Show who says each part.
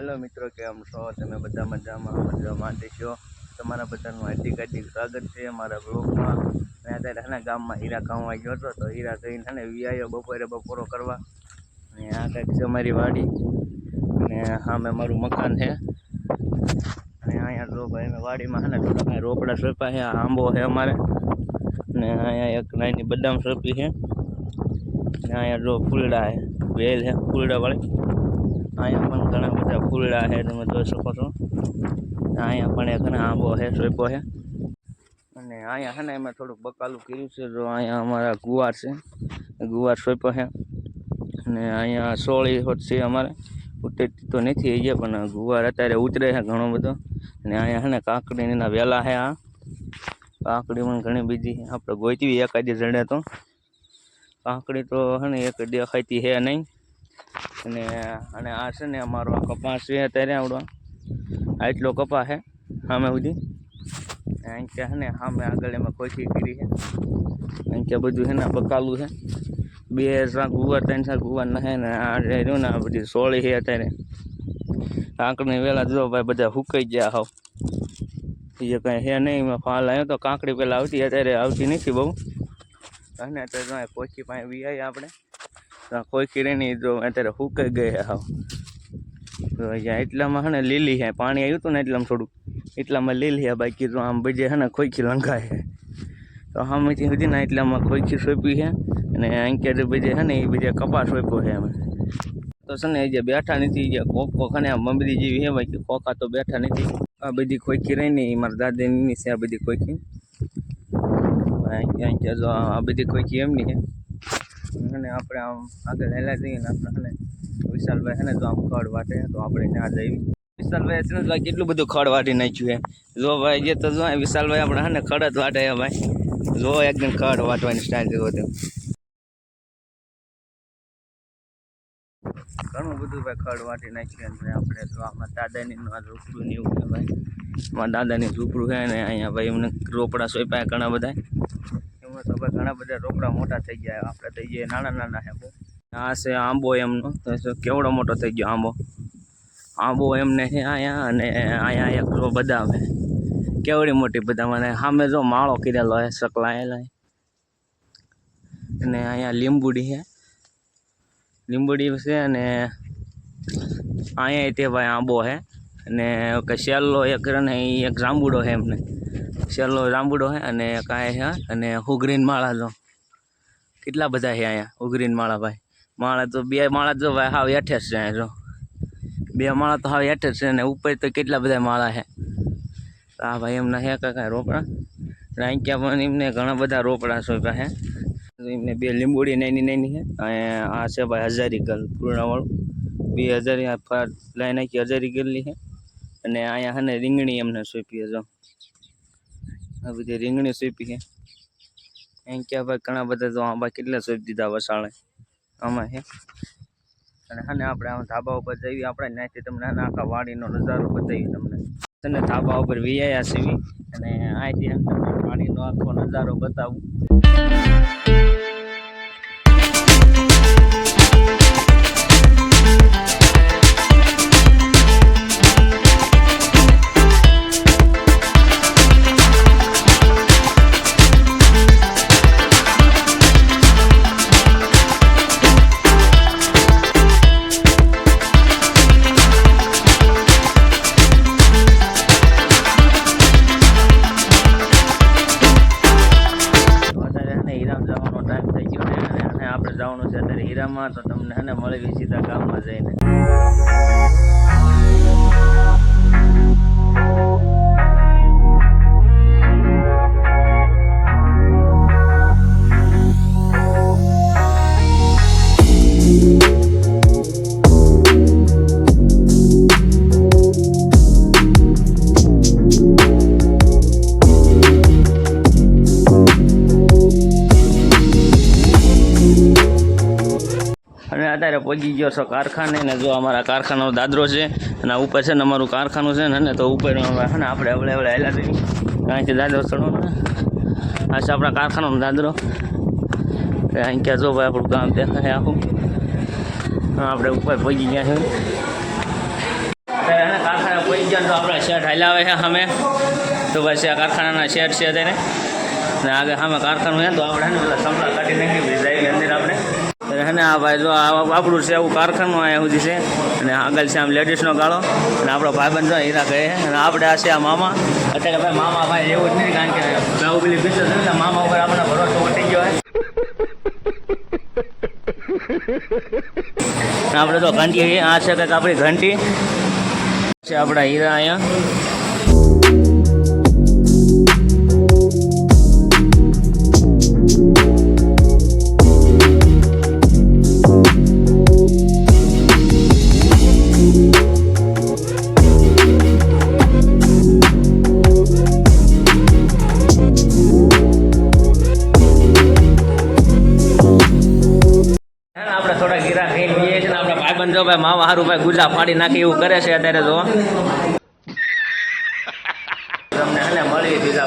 Speaker 1: Hello મિત્રો, કેમ છો? તમે બધા મજામાં? મજા માટે છો? તમારા બધાનું હાર્દિક હાર્દિક સ્વાગત છે મારા બ્લોગમાં મેં અત્યારે છે ગામમાં હીરા ખાવા ગયો હતો, તો હીરા થઈને છે ને વ્યાયો બપોરે બપોરો કરવા. અને આ કંઈક છે મારી વાડી. અને સામે મારું મકાન છે. અને અહીંયા જો ભાઈ મેં વાડીમાં છે ને રોપડા સોંપ્યા છે આંબો છે અમારે. અને અહીંયા એક નાની બદામ સોંપી છે. અને અહીંયા જો ફૂલડા છે, વેલ છે, ફૂલડા વાળી. અહીંયા પણ ઘણા બધા ફૂલડા છે, તમે જોઈ શકો છો. અહીંયા પણ એક આંબો છે સોંપો છે. અને અહીંયા છે ને એમાં થોડુંક બકાલું કર્યું છે, જો અહીંયા અમારા ગુવાર છે. ગુવાર સોયપો છે. અને અહીંયા સોળી હોત છે અમારે. ઉતરતી તો નથી હજી, પણ ગુવાર અત્યારે ઉતરે છે ઘણો બધો. અને અહીંયા છે ને કાકડીના વેલા છે આ. કાકડી પણ ઘણી બીજી આપણે ગોતવી એકાદી જડે તો. કાકડી તો છે ને એક દેખાતી છે નહીં. અને અને આ છે ને અમારો આ કપાસ છે અત્યારે આવડવા આટલો કપા છે સામે સુધી અહીં છે ને સામે આગળ એમાં કોશી કરી છે અહીં કે બધું છે ને બકાલું છે બે શાક ગુવાર ત્રણ શાક ગુવાર નહે ને, આ રહ્યું ને, આ બધી સોળી છે અત્યારે. કાંકડી વેલા જો ભાઈ બધા હુકાઈ ગયા હોવ એ કાંઈ છે નહીં, એમાં ફાલ આવ્યો તો કાંકડી પહેલાં આવતી, અત્યારે આવતી નથી બહુ. અને અત્યારે કોચી પાસે વી આપણે. કોઈ કિરેની જો અત્યારે સુકાઈ ગયા હાવ તો અહીંયા એટલામાં છે ને લીલી હે, પાણી આવ્યું હતું ને એટલામાં થોડુંક. એટલામાં લીલી હે બાકી તો આમ બીજે હે ને ખોઈખી લંઘાય છે તો સામેથી સુધી ને એટલામાં ખોઈખી સોંપી છે અને અહીંયા બીજે હે ને એ બીજે કપાસ સોંપ્યો છે અમે તો છે ને જે બેઠા નથી, જે કોક છે ને આ મમરી જેવી હે બાકી કોકા તો બેઠા નથી. આ બધી ખોઈખી રહી ને મારા દાદાની છે આ બધી ખોઈખી અહીંયા જો આ બધી ખોઈખી એમની છે અને આપણે આમ આગળ હેલા જઈએ ને આપણે વિશાલભાઈ છે ને તો આમ ખડ વાટે, તો આપણે ત્યાં જઈએ. વિશાલભાઈ છે ને ભાઈ કેટલું બધું ખડ વાટી નાખ્યું છે. જો ભાઈ, જે તો જો વિશાલભાઈ આપણે છે ને ખડ જ વાટે ભાઈ. જો એકદમ ખડ વાટવાની સ્ટાઇલ જેવો હતો ઘણું બધું ભાઈ ખડ વાટી નાખ્યું અને આપણે જો આમાં દાદાની ઝૂંપડું ને એવું છે ભાઈ. મારા દાદાની ઝૂંપડું છે ને અહીંયા ભાઈ એમને રોપડા સોંપ્યા ઘણા બધા. એમાં તો ઘણા બધા રોકડા મોટા થઈ ગયા. આપણે થઈ ગયા નાના નાના બહુ. આ છે આંબો એમનો. તો કેવડો મોટો થઈ ગયો આંબો. આંબો એમને અહીંયા અને અહીંયા એક બદામ છે કેવડી મોટી બધા મને સામે જો માળો કરેલો હે સકલાયેલા અને અહીંયા લીંબુડી છે. લીંબુડી છે અને અહીંયા તે ભાઈ આંબો છે. અને કે શેલ્લો એક રને એક જાંબુડો છે એમને. શેલ્લો જાંબુડો છે અને કાંઈ છે અને હુગરીન માળા જો. કેટલા બધા છે અહીંયા ઉગરીન માળા ભાઈ. માળા તો બે, માળા જો ભાઈ હાવ હેઠે છે અહીંયા જો. બે માળા તો હાવ હેઠે છે અને ઉપર તો કેટલા બધા માળા છે આ ભાઈ એમના હે કાંઈ રોપડા? રાંક્યા પણ એમને ઘણા બધા રોપડા છે એમને બે લીંબોડી નાની નાની છે અને આ છે ભાઈ હજારી ગલ, પૂર્ણાવાળું. બે હજારી લાઈ નાખી હજારી ગલની છે અને અહીંયા છે ને રીંગણી એમને સોંપી છે જો. આ બધી રીંગણી સોંપી છે. એમ કે ભાઈ ઘણા બધા તો આંબા કેટલા સોંપી દીધા વસાળે આમાં છે. અને હા ને આપણે આમ ધાબા ઉપર જઈએ, આપણે ત્યાંથી તમને આના આખા વાડીનો નજારો બતાવી તમને. તને ધાબા ઉપર વિયા સીવી અને અહીંથી એમ તમને વાડીનો આખો નજારો બતાવું. હીરામાં તો તમને છે ને સીધા ગામમાં જઈને. પહોંચી ગયો છો કારખાને ને જો અમારા કારખાનાનો દાદરો છે અને ઉપર છે ને અમારું કારખાનું છે ને તો ઉપર ને આપણે હવળે હવળે હેલા જઈએ કે દાદરો ચડો ને. આ છે આપણા કારખાનાનો દાદરો. અહીં ક્યાં જો ભાઈ આપણું ગામ દેખાય આખું. આપણે ઉપર પહોંચી ગયા છે કારખાના પહોંચી ગયા તો આપણા શેઠ આવે છે સામે. તો બસ આ કારખાનાના શેઠ છે તેને ને આગળ સામે કારખાનું છે તો આપણે સંપલા કાઢી નાખી આપણે એટલે ને આ ભાઈ જો આપણું છે એવું કારખાનું અહીંયા સુધી છે. અને આગળ છે આમ લેડીઝનો ગાળો. અને આપણો ભાઈબંધ જો હીરા કહે અને આપણે આ છે આ મામા. અત્યારે ભાઈ મામા ભાઈ એવું જ નહીં કારણ કે બાહુબલી પિક્ચર છે ને મામા ઉપર આપણને ભરોસો ઉઠી ગયો છે આપણે તો ઘંટી, આ છે કંઈક આપણી ઘંટી. છે આપણા હીરા અહીંયા. થોડા ગીરા ખાઈને જઈએ છીએ ને આપણા ભાઈબંધ ભાઈ માવા હારું ભાઈ ગુજા પાડી નાખી એવું કરે છે અત્યારે જો. તમને હે મળી બીજા